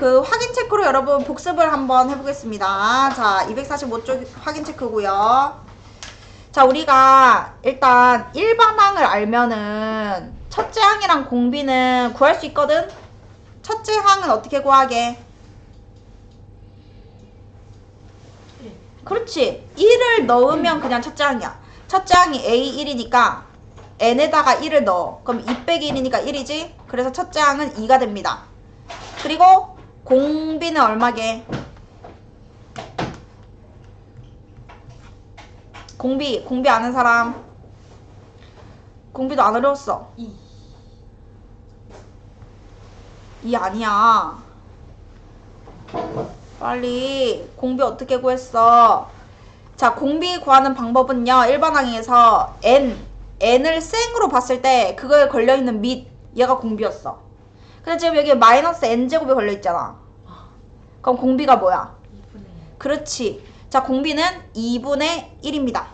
그 확인 체크로 여러분 복습을 한번 해보겠습니다. 자, 245쪽 확인 체크고요. 자, 우리가 일단 일반항을 알면은 첫째 항이랑 공비는 구할 수 있거든? 첫째 항은 어떻게 구하게? 그렇지. 1을 넣으면 그냥 첫째 항이야. 첫째 항이 A1이니까 n에다가 1을 넣어. 그럼 2 빼기 1이니까 1이지? 그래서 첫째 항은 2가 됩니다. 그리고 공비는 얼마게? 공비, 공비 아는 사람? 공비도 안 어려웠어. 2. 2 아니야. 빨리 공비 어떻게 구했어? 자, 공비 구하는 방법은요. 일반 항에서 n n을 생으로 봤을 때 그거에 걸려 있는 밑 얘가 공비였어. 근데 지금 여기 마이너스 n 제곱이 걸려 있잖아. 그럼 공비가 뭐야? 2분의 그렇지. 자, 공비는 2분의 1입니다.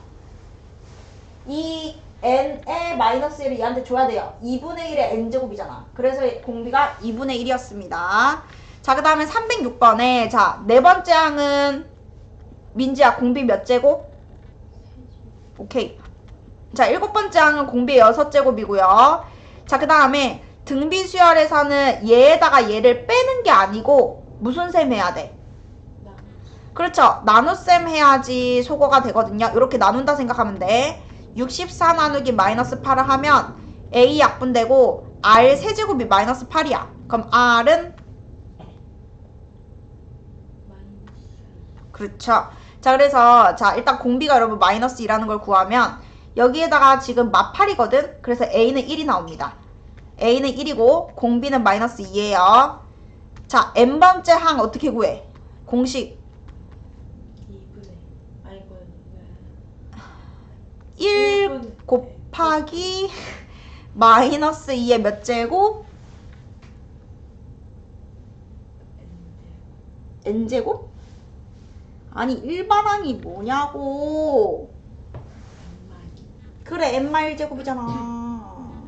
이 n의 마이너스 1을 얘한테 줘야 돼요. 2분의 1의 n제곱이잖아. 그래서 공비가 2분의 1이었습니다. 자, 그 다음에 306번에, 자, 네 번째 항은, 민지야, 공비 몇 제곱? 오케이. 자, 일곱 번째 항은 공비 여섯 제곱이고요. 자, 그 다음에 등비 수열에서는 얘에다가 얘를 빼는 게 아니고, 무슨 셈 해야 돼? 나. 그렇죠. 나눗셈 해야지 소거가 되거든요. 이렇게 나눈다 생각하면 돼. 64 나누기 마이너스 8을 하면 A 약분되고 R 세제곱이 마이너스 8이야. 그럼 R은. 그렇죠. 자 그래서 자 일단 공비가 여러분 마이너스 2라는 걸 구하면 여기에다가 지금 마8이거든. 그래서 A는 1이 나옵니다. A는 1이고 공비는 마이너스 2예요. 자 n번째 항 어떻게 구해? 공식 2분의. 아이고. 1 곱하기 마이너스 2의 몇 제곱? n제곱? 아니 일반항이 뭐냐고 그래 n마 1제곱이잖아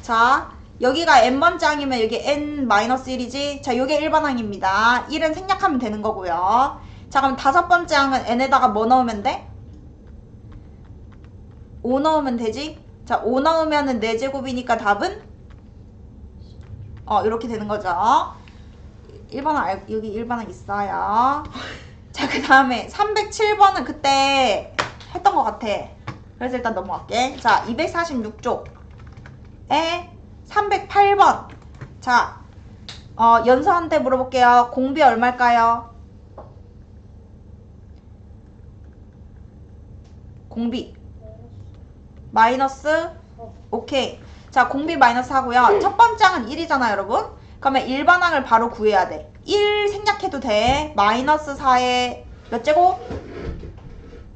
자 여기가 n번째 항이면 여기 n 마이너스 1이지 자 요게 일반항입니다 1은 생략하면 되는 거고요 자 그럼 다섯 번째 항은 n에다가 뭐 넣으면 돼? 5 넣으면 되지? 자, 5 넣으면은 4제곱이니까 답은? 어, 이렇게 되는 거죠. 1번은 알, 여기 1번은 있어요. 자, 그 다음에 307번은 그때 했던 것 같아. 그래서 일단 넘어갈게. 자, 246쪽에 308번. 자, 어, 연서한테 물어볼게요. 공비 얼마일까요? 공비. 마이너스 오케이 자 공비 마이너스 하고요 첫 번째 항은 1이잖아 여러분 그러면 일반 항을 바로 구해야 돼 1 생략해도 돼 마이너스 4의 몇 제곱?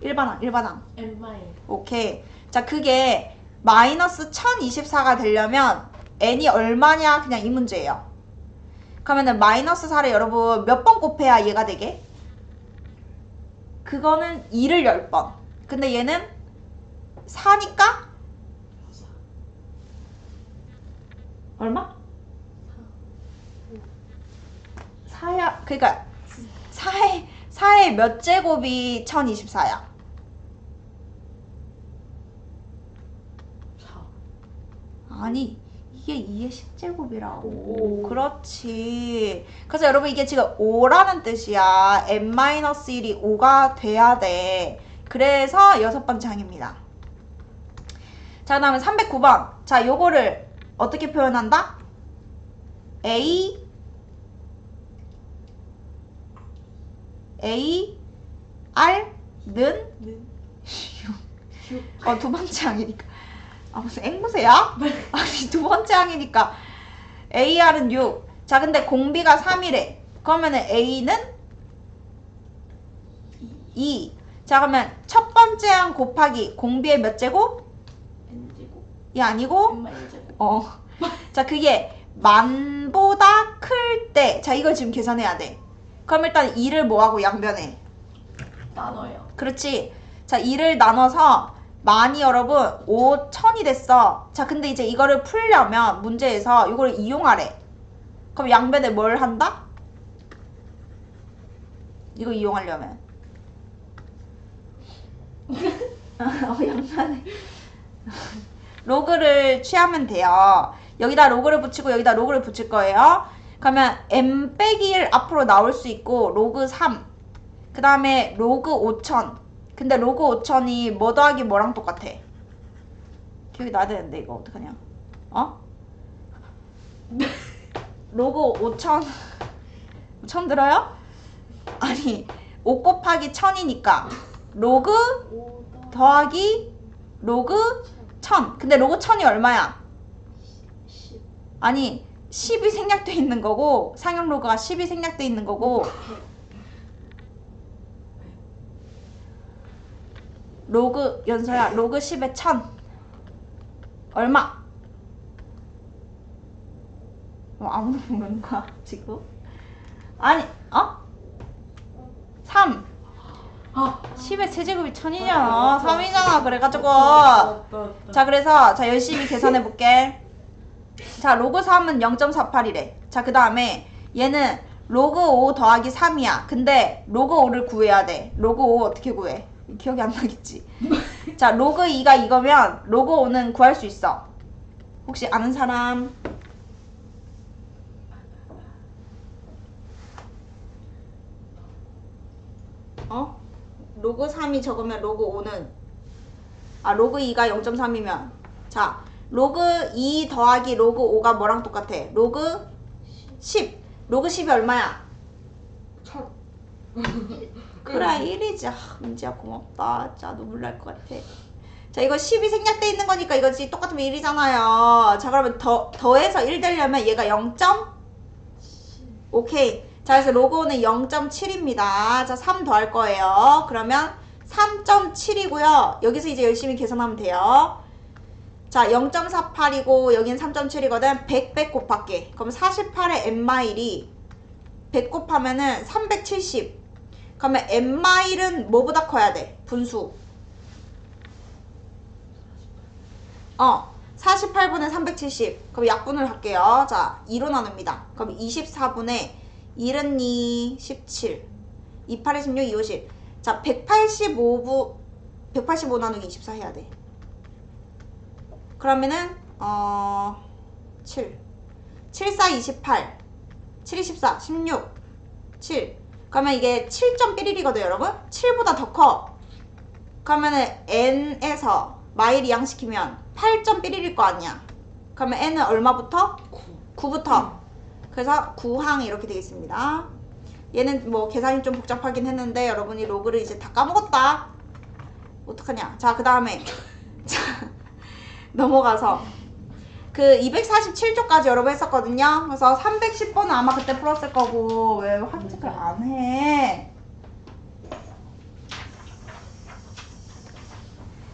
일반 항 일반항 n마일. 오케이 자 그게 마이너스 1024가 되려면 n이 얼마냐 그냥 이 문제예요 그러면은 마이너스 4를 여러분 몇 번 곱해야 얘가 되게? 그거는 2를 10번 근데 얘는 4니까 얼마? 4야 그러니까 4의 4의 몇 제곱이 1024야? 4. 아니 이게 2의 10제곱이라고 오. 그렇지 그래서 여러분 이게 지금 5라는 뜻이야 n-1이 5가 돼야 돼 그래서 여섯 번째 항입니다 자 그다음에 309번 자 요거를 어떻게 표현한다? A A R는 는. 어, 두 번째 항이니까. 아, 무슨 앵무새야? 아니, 두 번째 항이니까. AR은 6. 자, 근데 공비가 3이래. 그러면은 A는 2. 자, 그러면 첫 번째 항 곱하기 공비의 몇 제곱? n제곱. 이 아니고. 어. 자, 그게 만보다 클 때. 자, 이걸 지금 계산해야 돼. 그럼 일단 2를 뭐하고 양변해? 나눠요. 그렇지. 자, 2를 나눠서 많이 여러분 5천이 됐어. 자, 근데 이제 이거를 풀려면 문제에서 이걸 이용하래. 그럼 양변에 뭘 한다? 이거 이용하려면 어, 양변에 로그를 취하면 돼요. 여기다 로그를 붙이고 여기다 로그를 붙일 거예요. 그러면 m 빼기 1 앞으로 나올 수 있고 로그 3. 그 다음에 로그 5000. 근데 로그 5000이 뭐 더하기 뭐랑 똑같아? 기억이 나야 되는데 이거 어떡하냐? 어? 로그 5000 처음 들어요? 아니 5 곱하기 1000이니까 로그 더하기 로그 1000 근데 로그 1000이 얼마야? 10 아니 10이 생략돼 있는 거고 상용 로그가 10이 생략돼 있는 거고 로그 연서야 로그 10에 1000 얼마? 어, 아무도 모르는 거야 지금? 아니 어? 3 아 10의 세제곱이 1000이잖아 3이잖아 그래가지고. 자 그래서 자 열심히 계산해 볼게 자 로그 3은 0.48이래 자 그 다음에 얘는 로그 5 더하기 3이야 근데 로그 5를 구해야 돼 로그 5 어떻게 구해 기억이 안 나겠지. 자 로그 2가 이거면 로그 5는 구할 수 있어. 혹시 아는 사람? 어? 로그 3이 적으면 로그 5는. 아 로그 2가 0.3이면. 자 로그 2 더하기 로그 5가 뭐랑 똑같아? 로그 10 로그 10이 얼마야? 천 그래 1이지. 아, 민지야 고맙다. 진짜 눈물 날 것 같아. 자 이거 10이 생략돼 있는 거니까 이거 지 똑같으면 1이잖아요. 자 그러면 더, 더해서 1 되려면 얘가 0. 오케이. 자 그래서 로고는 0.7입니다. 자 3 더할 거예요. 그러면 3.7이고요. 여기서 이제 열심히 계산하면 돼요. 자 0.48이고 여기는 3.7이거든. 100, 100 곱할게 그럼 48의 n마일이 100 곱하면은 370 그러면 n마일은 뭐보다 커야 돼? 분수. 어 48분의 370 그럼 약분을 할게요. 자 2로 나눕니다. 그럼 24분의 1은 2 17 28에 16 2 50 자 185부 185 나누기 24 해야 돼. 그러면은 어 7 7 4 28 7 24 16 7 그러면 이게 7.11이거든 여러분. 7보다 더 커. 그러면은 n에서 마일이 양시키면 8.11일 거 아니야. 그러면 n은 얼마부터? 9 부터. 그래서 9항 이렇게 되겠습니다. 얘는 뭐 계산이 좀 복잡하긴 했는데 여러분이 로그를 이제 다 까먹었다. 어떡하냐. 자 그 다음에. 자 넘어가서 그 247쪽까지 여러분 했었거든요 그래서 310번은 아마 그때 풀었을 거고 왜 확인체크를 안 해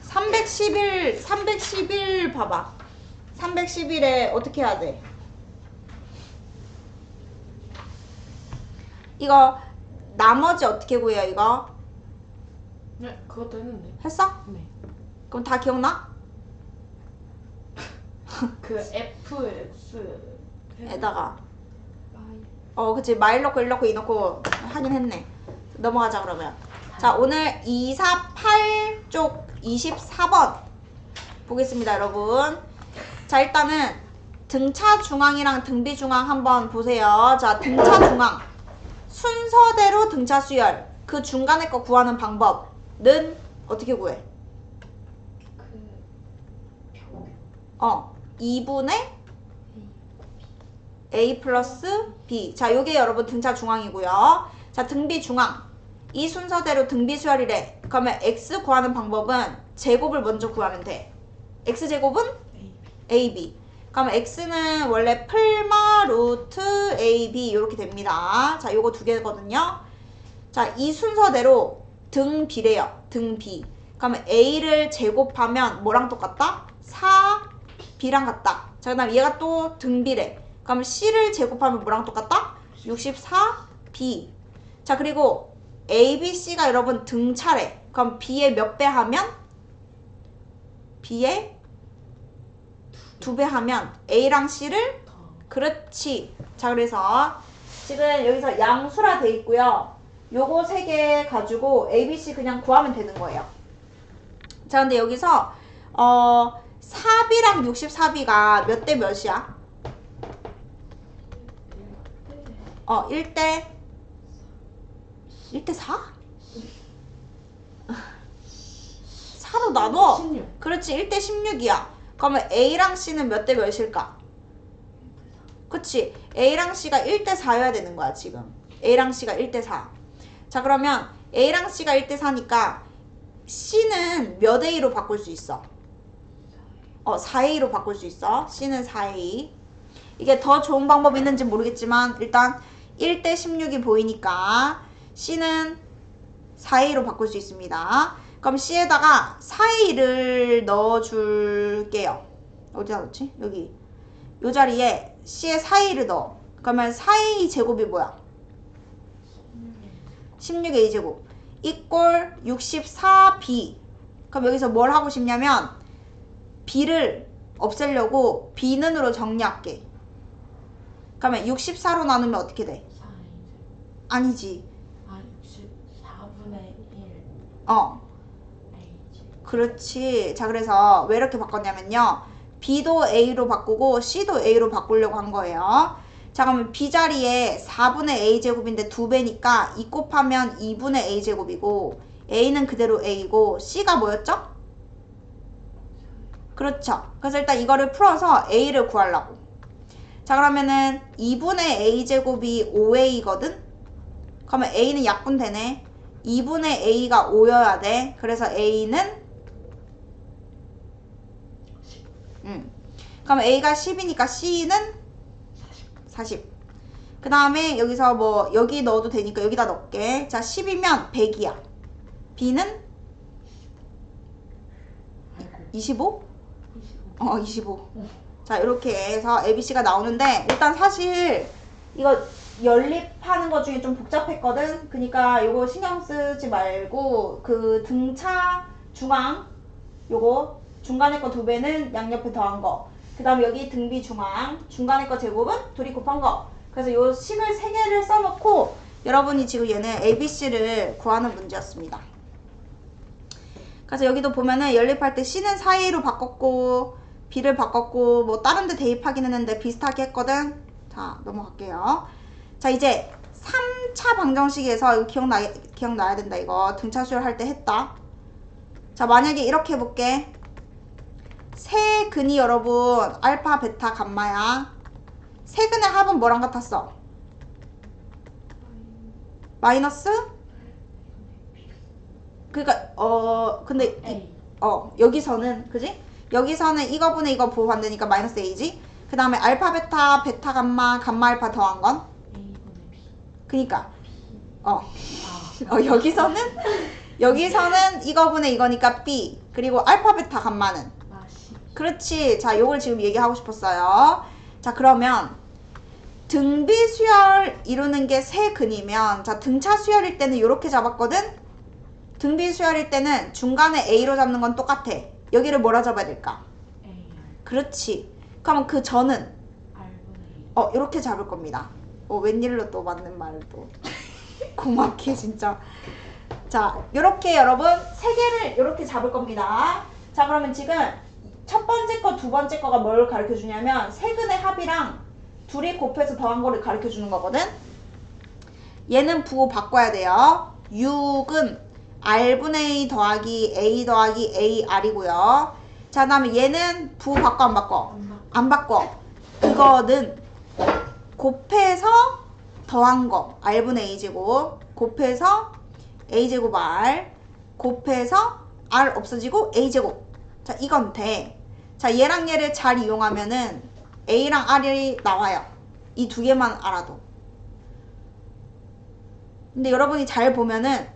311 311 봐봐 311에 어떻게 해야 돼 이거 나머지 어떻게 구해요 이거 네 그것도 했는데 했어? 네. 그럼 다 기억나? 그 F X 에다가. 어 그치. 마일 넣고 1 넣고 2 넣고 하긴 했네. 넘어가자 그러면. 자 오늘 2, 4, 8쪽 24번 보겠습니다 여러분. 자 일단은 등차 중앙이랑 등비 중앙 한번 보세요. 자 등차 중앙. 순서대로 등차 수열. 그 중간에 거 구하는 방법은 어떻게 구해? 그평 어 2분의 A 플러스 B. 자, 요게 여러분 등차 중앙이고요. 자, 등비 중앙. 이 순서대로 등비 수열이래. 그러면 x 구하는 방법은 제곱을 먼저 구하면 돼. x 제곱은 A ab. 그러면 x는 원래 풀마 루트 ab 이렇게 됩니다. 자, 요거 두 개거든요. 자, 이 순서대로 등 b래요. 등 b. 그러면 a를 제곱하면 뭐랑 똑같다? 4 b랑 같다. 자, 그 다음 얘가 또등 b래. 그럼 c를 제곱하면 뭐랑 똑같다? 64 b. 자, 그리고 a, b, c가 여러분 등차래. 그럼 b의 몇 배 하면 b의 두 배 하면 a랑 c를 더 그렇지. 자, 그래서 지금 여기서 양수라 돼 있고요. 요거 세 개 가지고 ABC 그냥 구하면 되는 거예요. 자, 근데 여기서 어 4B랑 64B가 몇 대 몇이야? 어, 1대 1대 4? 4로 나눠. 16. 그렇지 1대 16이야 그러면 A랑 C는 몇 대 몇일까? 그치 A랑 C가 1대 4여야 되는 거야 지금 A랑 C가 1대 4 자 그러면 A랑 C가 1대 4니까 C는 몇 A로 바꿀 수 있어? 어 4A로 바꿀 수 있어 C는 4A 이게 더 좋은 방법이 있는지 모르겠지만 일단 1대 16이 보이니까 C는 4A로 바꿀 수 있습니다. 그럼 C에다가 4A를 넣어줄게요. 어디다 넣지? 여기. 요 자리에 C에 4A를 넣어. 그러면 4A 제곱이 뭐야? 16A 제곱. 이꼴 64B. 그럼 여기서 뭘 하고 싶냐면 B를 없애려고 B는으로 정리할게. 그러면 64로 나누면 어떻게 돼? 4 이제. 아니지. 아 64분의 1 어. 그렇지. 자, 그래서 왜 이렇게 바꿨냐면요. B도 A로 바꾸고 C도 A로 바꾸려고 한 거예요. 자, 그러면 B 자리에 4분의 A 제곱인데 2배니까 2 곱하면 2분의 A 제곱이고 A는 그대로 A고 C가 뭐였죠? 그렇죠. 그래서 일단 이거를 풀어서 A를 구하려고. 자, 그러면은 2분의 A 제곱이 5A거든? 그러면 A는 약분 되네. 2분의 A가 5여야 돼. 그래서 A는 음. 그럼 A가 10이니까 C는 40. 그 다음에 여기서 뭐 여기 넣어도 되니까 여기다 넣을게. 자 10이면 100이야. B는 25? 25. 어 25. 자 이렇게 해서 ABC가 나오는데 일단 사실 이거 연립하는 것 중에 좀 복잡했거든. 그러니까 이거 신경 쓰지 말고 그 등차 중앙 요거 중간에 거 두 배는 양옆에 더한 거. 그다음에 여기 등비 중앙 중간에 거 제곱은 둘이 곱한 거. 그래서 요 식을 세 개를 써놓고 여러분이 지금 얘는 ABC를 구하는 문제였습니다. 그래서 여기도 보면은 연립할 때 C는 4A로 바꿨고 B를 바꿨고 뭐 다른 데 대입하긴 했는데 비슷하게 했거든. 자, 넘어갈게요. 자, 이제 3차 방정식에서 이거 기억나 기억나야 된다. 이거 등차 수열 할 때 했다. 자, 만약에 이렇게 해 볼게. 세 근이 여러분 알파, 베타, 감마야. 세 근의 합은 뭐랑 같았어? 마이너스? 그러니까 어 근데 이-. 어 여기서는 그지? 여기서는 이거 분의 이거 부호반대니까 마이너스 a지. 그 다음에 알파 베타 베타 감마 감마 알파 더한 건. 그니까 어, 아. 어 여기서는 여기서는 이거 분의 이거니까 b 그리고 알파 베타 감마는 아 10. 그렇지. 자, 요걸 지금 얘기하고 싶었어요. 자, 그러면 등비 수열 이루는 게 세 근이면 자, 등차 수열일 때는 이렇게 잡았거든. 등비 수열일 때는 중간에 a로 잡는 건 똑같아. 여기를 뭐라 잡아야 될까? AR. 그렇지. 그러면 그 전은 R분의 1. 어 이렇게 잡을 겁니다. 어 웬일로 또 맞는 말을 또 고맙게 진짜. 자 이렇게 여러분 세 개를 이렇게 잡을 겁니다. 자 그러면 지금 첫 번째 거 두 번째 거가 뭘 가르쳐 주냐면 세근의 합이랑 둘이 곱해서 더한 거를 가르쳐 주는 거거든. 얘는 부호 바꿔야 돼요. 6은 r분의 a 더하기 a 더하기 ar이고요. 자 그다음에 얘는 부호 바꿔 안 바꿔? 안 바꿔. 안 바꿔. 이거는 곱해서 더한 거. r분의 a제곱. 곱해서 a제곱 r. 곱해서 r 없어지고 a제곱. 자, 이건 돼. 자, 얘랑 얘를 잘 이용하면은 a랑 r이 나와요. 이 두 개만 알아도. 근데 여러분이 잘 보면은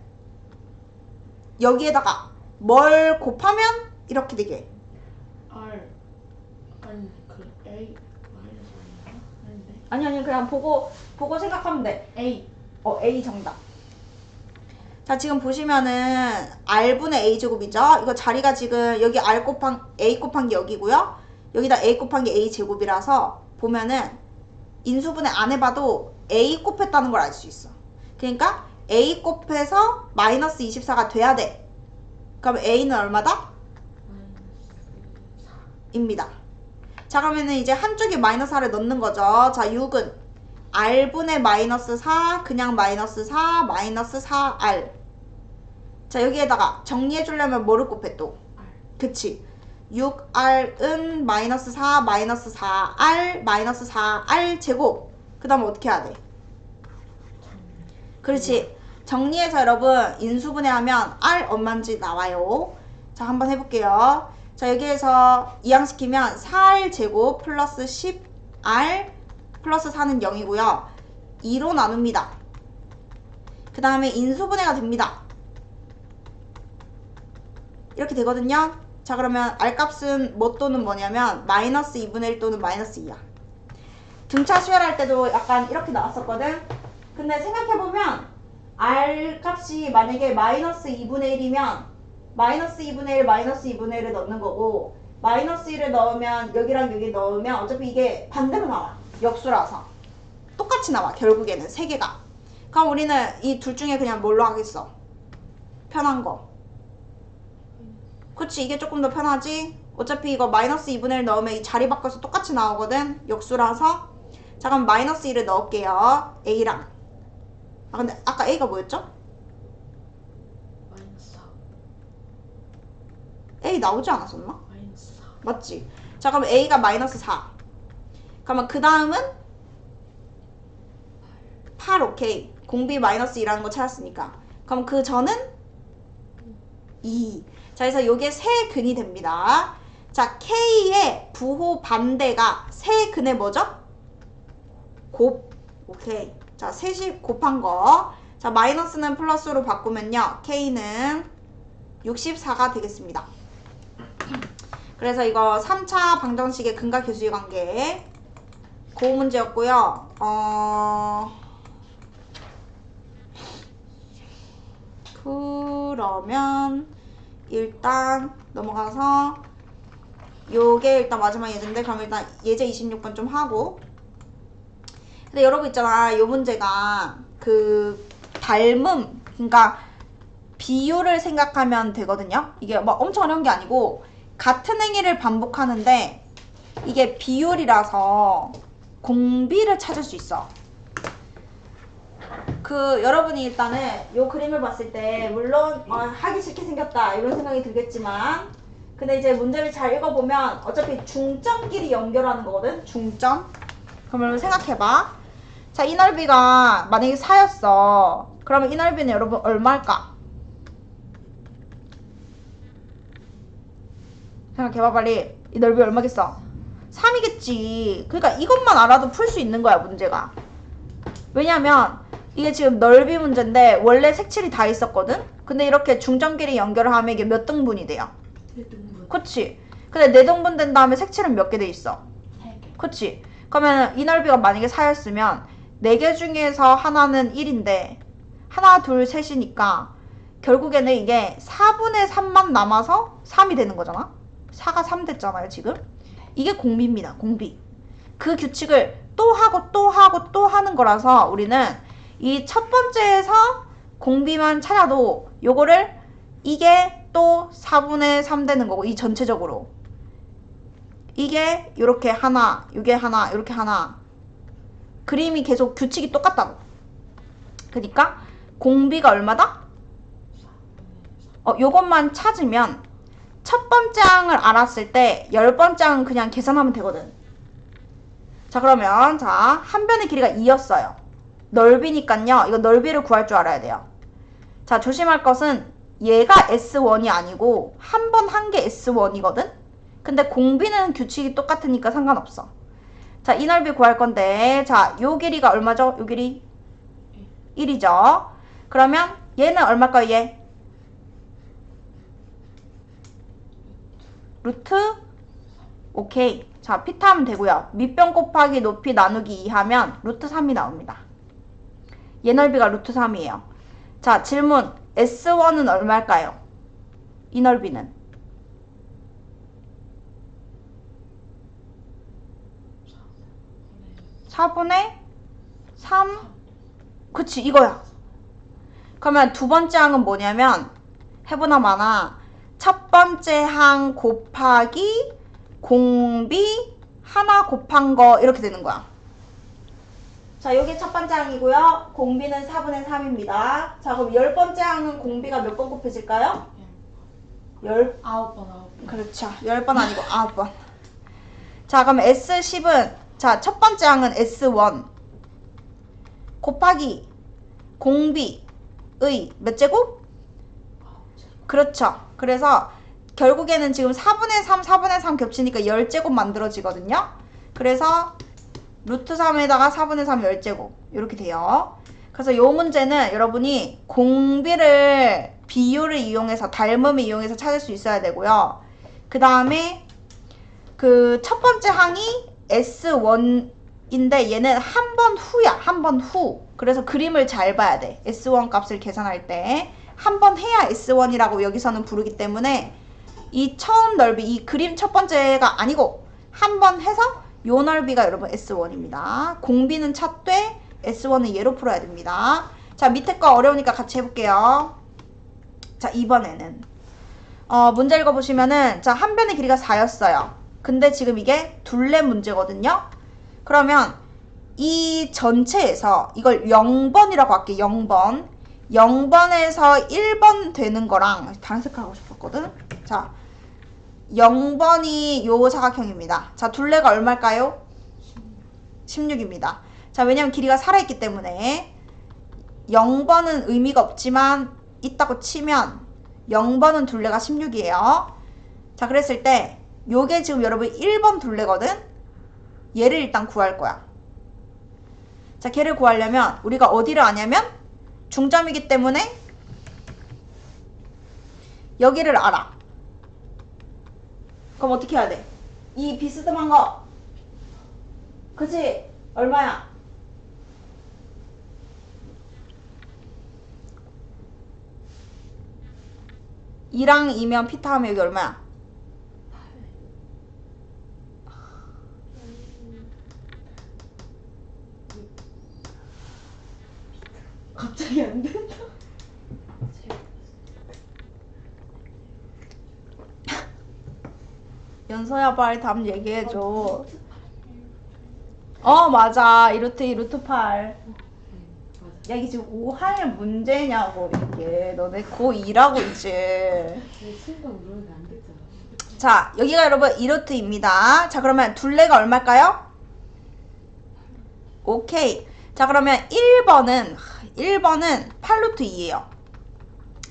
여기에다가 뭘 곱하면 이렇게 되게 R. 아니 그 A 마이너스. 아니 아니 그냥 보고 보고 생각하면 돼. A. 어 A 정답. 자 지금 보시면은 R분의 A 제곱이죠. 이거 자리가 지금 여기 R 곱한 A 곱한 게 여기고요. 여기다 A 곱한 게 A 제곱이라서 보면은 인수분해 안 해봐도 A 곱했다는 걸 알 수 있어. 그러니까 A 곱해서 마이너스 24가 돼야 돼. 그럼 A는 얼마다? 마이너스 4. 입니다. 자 그러면은 이제 한쪽에 마이너스 4를 넣는 거죠. 자 6은 R분의 마이너스 4 그냥 마이너스 4 마이너스 4R 자 여기에다가 정리해 주려면 뭐를 곱해 또? 그치 6R은 마이너스 4 마이너스 4R 마이너스 4R 제곱 그 다음에 어떻게 해야 돼? 그렇지 정리해서 여러분 인수분해하면 R 얼마인지 나와요. 자 한번 해볼게요. 자 여기에서 이항시키면 4R 제곱 플러스 10R 플러스 4는 0이고요. 2로 나눕니다. 그 다음에 인수분해가 됩니다. 이렇게 되거든요. 자 그러면 R 값은 뭐 또는 뭐냐면 마이너스 2분의 1 또는 마이너스 2야 등차 수열할 때도 약간 이렇게 나왔었거든. 근데 생각해보면 R 값이 만약에 마이너스 2분의 1이면 마이너스 2분의 1 마이너스 2분의 1을 넣는 거고 마이너스 1을 넣으면 여기랑 여기 넣으면 어차피 이게 반대로 나와. 역수라서. 똑같이 나와 결국에는. 세 개가. 그럼 우리는 이 둘 중에 그냥 뭘로 하겠어? 편한 거. 그치 이게 조금 더 편하지? 어차피 이거 마이너스 2분의 1 넣으면 이 자리 바꿔서 똑같이 나오거든? 역수라서. 자 그럼 마이너스 1을 넣을게요. A랑 아 근데 아까 A가 뭐였죠? 마이너스 4. A 나오지 않았었나? 마이너스 4. 맞지? 자 그럼 A가 마이너스 4 그러면 그 다음은 8 오케이 공비 마이너스 2라는 거 찾았으니까 그럼 그 전은 2 자 그래서 요게 세 근이 됩니다 자 K의 부호 반대가 세 근의 뭐죠? 곱 오케이 자 셋이 곱한 거 자 마이너스는 플러스로 바꾸면요. K는 64가 되겠습니다. 그래서 이거 3차 방정식의 근과 교수의 관계. 그 문제였고요. 어... 그러면 일단 넘어가서 요게 일단 마지막 예제인데 그럼 일단 예제 26번 좀 하고 근데 여러분 있잖아 요 문제가 그 닮음 그러니까 비율을 생각하면 되거든요. 이게 막 엄청 어려운 게 아니고 같은 행위를 반복하는데 이게 비율이라서 공비를 찾을 수 있어. 그 여러분이 일단은 요 그림을 봤을 때 물론 어, 하기 싫게 생겼다 이런 생각이 들겠지만 근데 이제 문제를 잘 읽어보면 어차피 중점 끼리 연결하는 거거든 중점 그러면 생각해봐 자 이 넓이가 만약에 4였어. 그러면 이 넓이는 여러분 얼마일까? 생각해봐 빨리. 이 넓이 얼마겠어? 3이겠지. 그러니까 이것만 알아도 풀 수 있는 거야 문제가. 왜냐면 이게 지금 넓이 문제인데 원래 색칠이 다 있었거든? 근데 이렇게 중점끼리 연결을 하면 이게 몇 등분이 돼요? 대등분. 그치? 근데 네 등분 된 다음에 색칠은 몇 개 돼 있어? 3개. 그치? 그러면 이 넓이가 만약에 4였으면 4개 중에서 하나는 1인데 하나 둘 셋이니까 결국에는 이게 4분의 3만 남아서 3이 되는 거잖아. 4가 3 됐잖아요 지금. 이게 공비입니다 공비. 그 규칙을 또 하고 또 하고 또 하는 거라서 우리는 이 첫 번째에서 공비만 찾아도 요거를 이게 또 4분의 3 되는 거고 이 전체적으로. 이게 요렇게 하나 요게 하나 요렇게 하나 그림이 계속 규칙이 똑같다고. 그러니까 공비가 얼마다? 어 요것만 찾으면 첫 번째 항을 알았을 때 열 번째 항은 그냥 계산하면 되거든. 자 그러면 자 한 변의 길이가 2였어요. 넓이니까요. 이거 넓이를 구할 줄 알아야 돼요. 자 조심할 것은 얘가 S1이 아니고 한 번한게 S1이거든? 근데 공비는 규칙이 똑같으니까 상관없어 자 이 넓이 구할 건데 자 요 길이가 얼마죠? 요 길이? 1이죠. 그러면 얘는 얼마일까요 얘? 루트? 오케이. 자 피타 하면 되고요. 밑변 곱하기 높이 나누기 2 하면 루트 3이 나옵니다. 얘 넓이가 루트 3이에요. 자 질문. S1은 얼마일까요? 이 넓이는 4분의 4분의 3 그치 이거야 그러면 두 번째 항은 뭐냐면 해보나 마나 첫 번째 항 곱하기 공비 하나 곱한 거 이렇게 되는 거야 자 여기 첫 번째 항이고요 공비는 4분의 3입니다 자 그럼 열 번째 항은 공비가 몇 번 곱해질까요? 열 아홉 번 아홉 번. 그렇죠. 10번 아니고 9번. 자, 그럼 S10은 자, 첫 번째 항은 S1 곱하기 공비의 몇 제곱? 그렇죠. 그래서 결국에는 지금 4분의 3, 4분의 3 겹치니까 10제곱 만들어지거든요. 그래서 루트 3에다가 4분의 3 10제곱 이렇게 돼요. 그래서 요 문제는 여러분이 공비를 비율을 이용해서 닮음을 이용해서 찾을 수 있어야 되고요. 그 다음에 그 첫 번째 항이 S1인데 얘는 한 번 후야. 한 번 후. 그래서 그림을 잘 봐야 돼. S1 값을 계산할 때. 한 번 해야 S1이라고 여기서는 부르기 때문에 이 처음 넓이, 이 그림 첫 번째가 아니고 한 번 해서 요 넓이가 여러분 S1입니다. 공비는 찾되 S1은 얘로 풀어야 됩니다. 자, 밑에 거 어려우니까 같이 해볼게요. 자, 이번에는 어, 문제 읽어보시면은 자, 한 변의 길이가 4였어요. 근데 지금 이게 둘레 문제거든요. 그러면 이 전체에서 이걸 0번이라고 할게요. 0번. 0번에서 1번 되는 거랑 다른 색깔 하고 싶었거든. 자, 0번이 요 사각형입니다. 자, 둘레가 얼마일까요? 16입니다. 자, 왜냐면 길이가 살아있기 때문에 0번은 의미가 없지만 있다고 치면 0번은 둘레가 16이에요. 자, 그랬을 때 요게 지금 여러분 1번 둘레거든? 얘를 일단 구할 거야. 자, 걔를 구하려면 우리가 어디를 아냐면 중점이기 때문에 여기를 알아. 그럼 어떻게 해야 돼? 이 비스듬한 거. 그치? 얼마야? 이랑 2면 피타 하면 여기 얼마야? 갑자기 안 된다. 연서야 빨리 답 얘기해줘. 어 맞아. 이루트 2 루트 8. 야 이게 지금 5할 문제냐고 이게. 너네 고2라고 이제. 자 여기가 여러분 2루트입니다. 자 그러면 둘레가 얼마일까요? 오케이. 자 그러면 1번은 1번은 8루트 2예요.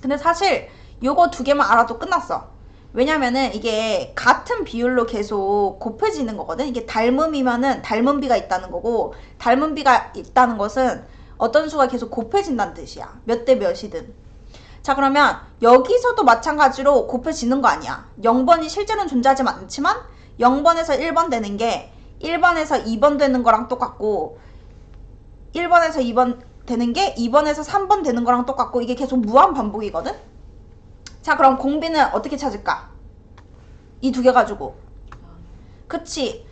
근데 사실 요거 두 개만 알아도 끝났어. 왜냐면은 이게 같은 비율로 계속 곱해지는 거거든. 이게 닮음이면은 닮은 비가 있다는 거고 닮은 비가 있다는 것은 어떤 수가 계속 곱해진다는 뜻이야. 몇 대 몇이든. 자 그러면 여기서도 마찬가지로 곱해지는 거 아니야. 0번이 실제로는 존재하지 않지만 0번에서 1번 되는 게 1번에서 2번 되는 거랑 똑같고 1번에서 2번 되는 게 2번에서 3번 되는 거랑 똑같고 이게 계속 무한 반복이거든. 자 그럼 공비는 어떻게 찾을까? 이 두 개 가지고 그치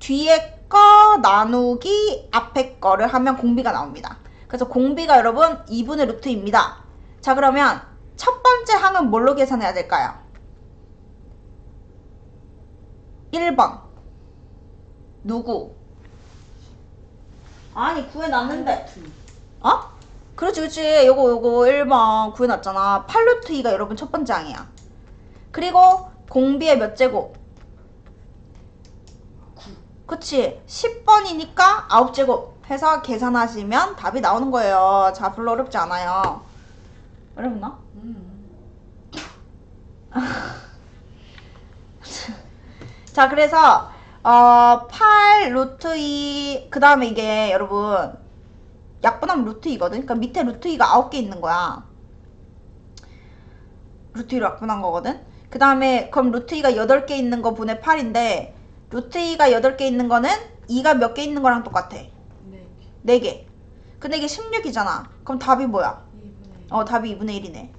뒤에 거 나누기 앞에 거를 하면 공비가 나옵니다. 그래서 공비가 여러분 2분의 루트입니다. 자 그러면 첫 번째 항은 뭘로 계산해야 될까요? 1번 누구? 아니 구해놨는데 어? 그렇지 그렇지 요거 요거 1번 구해놨잖아 8루트 2가 여러분 첫 번째 항이야 그리고 공비의 몇 제곱? 9. 그치 10번이니까 9제곱 해서 계산하시면 답이 나오는 거예요 자 별로 어렵지 않아요 어렵나? 음. 자 그래서 어, 8 루트 2그 다음에 이게 여러분 약분하면 루트 2거든? 그러니까 밑에 루트 2가 9개 있는 거야. 루트 2로 약분한 거거든? 그 다음에 그럼 루트 2가 8개 있는 거 분의 8인데 루트 2가 8개 있는 거는 2가 몇 개 있는 거랑 똑같아? 네. 4개. 근데 이게 16이잖아. 그럼 답이 뭐야? 2분의 어 답이 2분의 1이네.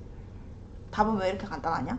답은 왜 이렇게 간단하냐?